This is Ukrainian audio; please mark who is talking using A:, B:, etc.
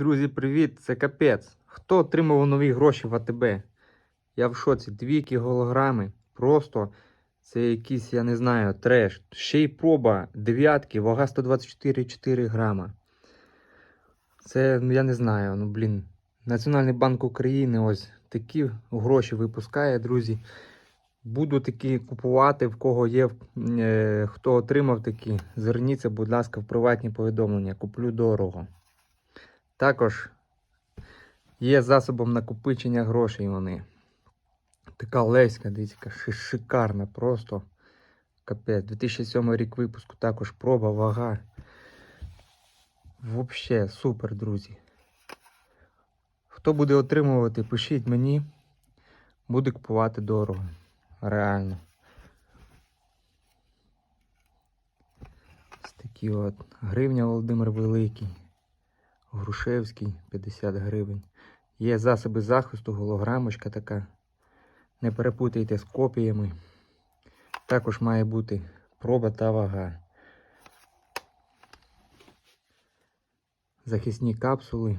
A: Друзі, привіт! Це капець. Хто отримав нові гроші в АТБ? Я в шоці. Двійки голограми. Просто це якийсь, я не знаю, треш. Ще й проба дев'ятки, вага 124,4 грама. Це, ну я не знаю, ну блін. Національний банк України ось такі гроші випускає, друзі. Буду такі купувати, в кого є, е, хто отримав такі. Зверніться, будь ласка, в приватні повідомлення. Куплю дорого. Також є засобом накопичення грошей вони. Така леська, дивіться, шикарна, просто капець. 2007 рік випуску, також проба, вага. Вообще супер, друзі. Хто буде отримувати, пишіть мені. Буду купувати дорого. Реально. Ось такі от. Гривня Володимир Великий. Грушевський 50 гривень. Є засоби захисту, голограмочка така. Не перепутайте з копіями. Також має бути проба та вага. Захисні капсули.